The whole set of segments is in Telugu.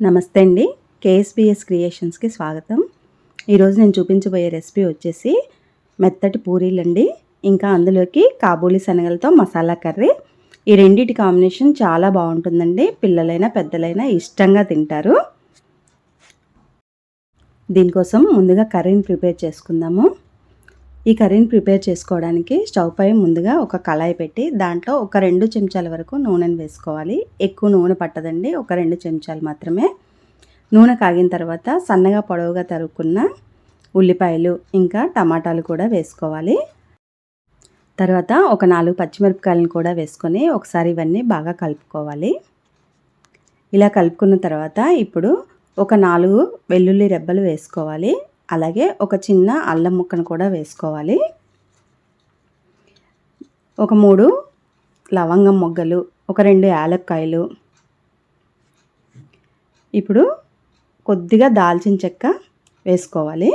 నమస్తే అండి. కేఎస్బిఎస్ క్రియేషన్స్కి స్వాగతం. ఈరోజు నేను చూపించబోయే రెసిపీ వచ్చేసి మెత్తటి పూరీలండి. ఇంకా అందులోకి కాబూలి శనగలతో మసాలా కర్రీ. ఈ రెండింటి కాంబినేషన్ చాలా బాగుంటుందండి. పిల్లలైనా పెద్దలైనా ఇష్టంగా తింటారు. దీనికోసం ముందుగా కర్రీని ప్రిపేర్ చేసుకుందాము. ఈ కర్రీని ప్రిపేర్ చేసుకోవడానికి స్టవ్ పై ముందుగా ఒక కళాయి పెట్టి దాంట్లో ఒక రెండు చెంచాల వరకు నూనెను వేసుకోవాలి. ఎక్కువ నూనె పట్టదండి. ఒక రెండు చెంచాలు మాత్రమే. నూనె కాగిన తర్వాత సన్నగా పొడవుగా తరుక్కున్న ఉల్లిపాయలు ఇంకా టమాటాలు కూడా వేసుకోవాలి. తర్వాత ఒక నాలుగు పచ్చిమిరపకాయలను కూడా వేసుకొని ఒకసారి ఇవన్నీ బాగా కలుపుకోవాలి. ఇలా కలుపుకున్న తర్వాత ఇప్పుడు ఒక నాలుగు వెల్లుల్లి రెబ్బలు వేసుకోవాలి. అలాగే ఒక చిన్న అల్లం ముక్కను కూడా వేసుకోవాలి. ఒక మూడు లవంగం మొగ్గలు ఒక రెండు యాలక్కాయలు. ఇప్పుడు కొద్దిగా దాల్చిన చెక్క వేసుకోవాలి.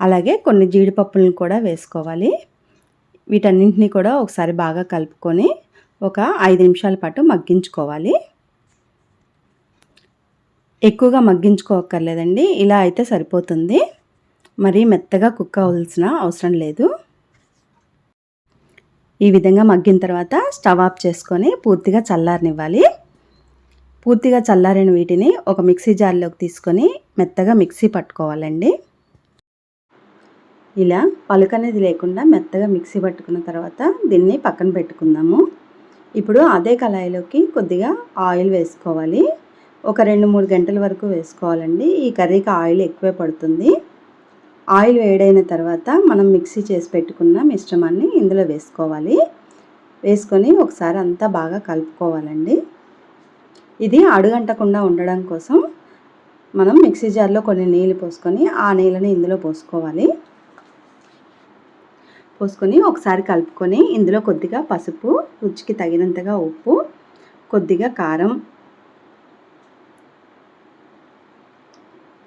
అలాగే కొన్ని జీడిపప్పులను కూడా వేసుకోవాలి. వీటన్నింటినీ కూడా ఒకసారి బాగా కలుపుకొని ఒక ఐదు నిమిషాల పాటు మగ్గించుకోవాలి. ఎక్కువగా మగ్గించుకోక్కర్లేదండి. ఇలా అయితే సరిపోతుంది. మరి మెత్తగా కుక్ అవ్వాల్సిన అవసరం లేదు. ఈ విధంగా మగ్గిన తర్వాత స్టవ్ ఆఫ్ చేసుకొని పూర్తిగా చల్లారనివ్వాలి. పూర్తిగా చల్లారిన వీటిని ఒక మిక్సీ జార్లోకి తీసుకొని మెత్తగా మిక్సీ పట్టుకోవాలండి. ఇలా పలుకు అనేది లేకుండా మెత్తగా మిక్సీ పట్టుకున్న తర్వాత దీన్ని పక్కన పెట్టుకుందాము. ఇప్పుడు అదే కళాయిలోకి కొద్దిగా ఆయిల్ వేసుకోవాలి. ఒక రెండు మూడు గంటల వరకు వేసుకోవాలండి. ఈ కర్రీకి ఆయిల్ ఎక్కువే పడుతుంది. ఆయిల్ వేడైన తర్వాత మనం మిక్సీ చేసి పెట్టుకున్న మిశ్రమాన్ని ఇందులో వేసుకోవాలి. వేసుకొని ఒకసారి అంతా బాగా కలుపుకోవాలండి. ఇది అడుగంటకుండా ఉండడం కోసం మనం మిక్సీ జార్లో కొన్ని నీళ్ళు పోసుకొని ఆ నీళ్ళని ఇందులో పోసుకోవాలి. పోసుకొని ఒకసారి కలుపుకొని ఇందులో కొద్దిగా పసుపు రుచికి తగినంతగా ఉప్పు కొద్దిగా కారం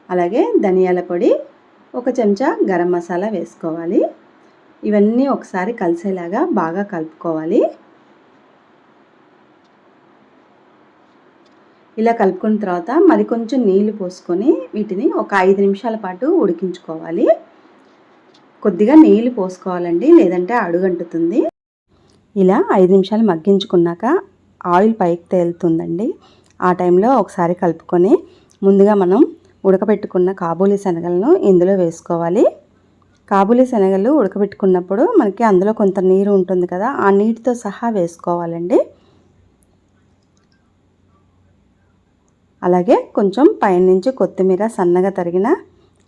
అలాగే ధనియాల పొడి ఒక చెంచా గరం మసాలా వేసుకోవాలి. ఇవన్నీ ఒకసారి కలిసేలాగా బాగా కలుపుకోవాలి. ఇలా కలుపుకున్న తర్వాత మరి కొంచెం నీళ్ళు పోసుకొని వీటిని ఒక ఐదు నిమిషాల పాటు ఉడికించుకోవాలి. కొద్దిగా నీళ్ళు పోసుకోవాలండి లేదంటే అడుగంటుతుంది. ఇలా ఐదు నిమిషాలు మగ్గించుకున్నాక ఆయిల్ పైకి తేలుతుందండి. ఆ టైంలో ఒకసారి కలుపుకొని ముందుగా మనం ఉడకబెట్టుకున్న కాబూలీ శనగలను ఇందులో వేసుకోవాలి. కాబూలీ శనగలు ఉడకబెట్టుకున్నప్పుడు మనకి అందులో కొంత నీరు ఉంటుంది కదా ఆ నీటితో సహా వేసుకోవాలండి. అలాగే కొంచెం పైనుంచి కొత్తిమీర సన్నగా తరిగిన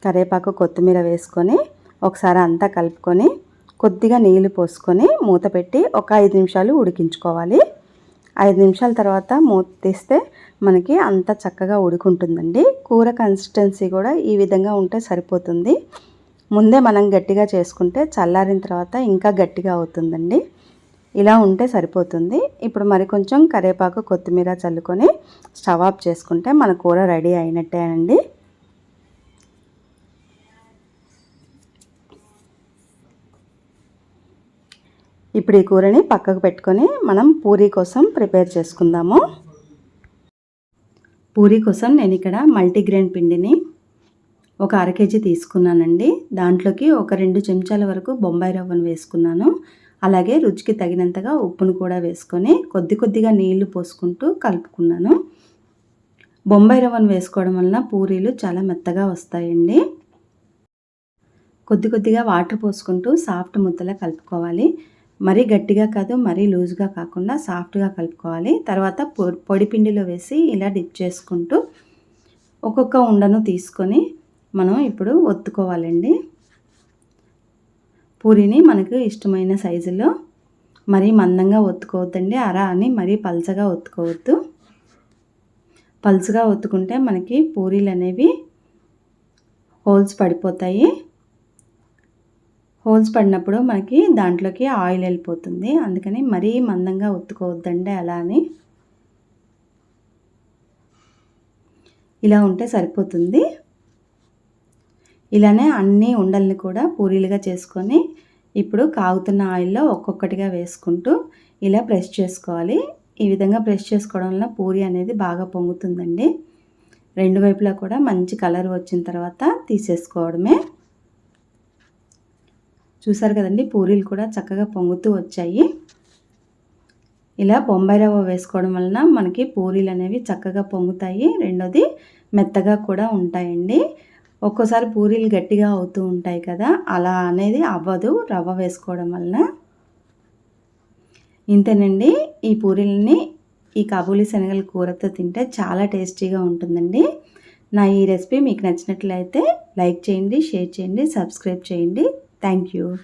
కరివేపాకు కొత్తిమీర వేసుకొని ఒకసారి అంతా కలుపుకొని కొద్దిగా నీళ్ళు పోసుకొని మూత పెట్టి ఒక ఐదు నిమిషాలు ఉడికించుకోవాలి. ఐదు నిమిషాల తర్వాత మూత తీస్తే మనకి అంత చక్కగా ఉడుకుంటుందండి. కూర కన్సిస్టెన్సీ కూడా ఈ విధంగా ఉంటే సరిపోతుంది. ముందే మనం గట్టిగా చేసుకుంటే చల్లారిన తర్వాత ఇంకా గట్టిగా అవుతుందండి. ఇలా ఉంటే సరిపోతుంది. ఇప్పుడు మరి కొంచెం కరివేపాకు కొత్తిమీర చల్లుకొని స్టవ్ ఆఫ్ చేసుకుంటే మన కూర రెడీ అయినట్టే అండి. ఇప్పుడు ఈ కూరని పక్కకు పెట్టుకొని మనం పూరీ కోసం ప్రిపేర్ చేసుకుందాము. పూరీ కోసం నేను ఇక్కడ మల్టీగ్రెయిన్ పిండిని ఒక అర కేజీ తీసుకున్నానండి. దాంట్లోకి ఒక రెండు చెంచాల వరకు బొంబాయి రవ్వను వేసుకున్నాను. అలాగే రుచికి తగినంతగా ఉప్పును కూడా వేసుకొని కొద్ది కొద్దిగా నీళ్ళు పోసుకుంటూ కలుపుకున్నాను. బొంబాయి రవ్వను వేసుకోవడం వలన పూరీలు చాలా మెత్తగా వస్తాయండి. కొద్ది కొద్దిగా వాటర్ పోసుకుంటూ సాఫ్ట్ ముద్దలా కలుపుకోవాలి. మరీ గట్టిగా కాదు మరీ లూజ్గా కాకుండా సాఫ్ట్గా కలుపుకోవాలి. తర్వాత పొడి పిండిలో వేసి ఇలా డిప్ చేసుకుంటూ ఒక్కొక్క ఉండను తీసుకొని మనం ఇప్పుడు ఒత్తుకోవాలండి. పూరిని మనకు ఇష్టమైన సైజులో మరీ మందంగా ఒత్తుకోవద్దండి. అర అని మరీ పల్చగా ఒత్తుకోవద్దు. పల్చగా ఒత్తుకుంటే మనకి పూరీలు అనేవి హోల్స్ పడిపోతాయి. హోల్స్ పడినప్పుడు మనకి దాంట్లోకి ఆయిల్ వెళ్ళిపోతుంది. అందుకని మరీ మందంగా ఒత్తుకోవద్దండి అలా అని. ఇలా ఉంటే సరిపోతుంది. ఇలానే అన్ని ఉండల్ని కూడా పూరీలుగా చేసుకొని ఇప్పుడు కాగుతున్న ఆయిల్లో ఒక్కొక్కటిగా వేసుకుంటూ ఇలా ప్రెస్ చేసుకోవాలి. ఈ విధంగా ప్రెస్ చేసుకోవడం వల్ల పూరి అనేది బాగా పొంగుతుందండి. రెండు వైపులా కూడా మంచి కలర్ వచ్చిన తర్వాత తీసేసుకోవడమే. చూసారు కదండి పూరీలు కూడా చక్కగా పొంగుతూ వచ్చాయి. ఇలా బొంబాయి రవ్వ వేసుకోవడం వలన మనకి పూరీలు అనేవి చక్కగా పొంగుతాయి. రెండోది మెత్తగా కూడా ఉంటాయండి. ఒక్కోసారి పూరీలు గట్టిగా అవుతూ ఉంటాయి కదా అలా అనేది అవ్వదు రవ్వ వేసుకోవడం వలన. ఇంతేనండి ఈ పూరీలని ఈ కాబూలీ శనగల కూరతో తింటే చాలా టేస్టీగా ఉంటుందండి. నా ఈ రెసిపీ మీకు నచ్చినట్లయితే లైక్ చేయండి షేర్ చేయండి సబ్స్క్రైబ్ చేయండి. Thank you.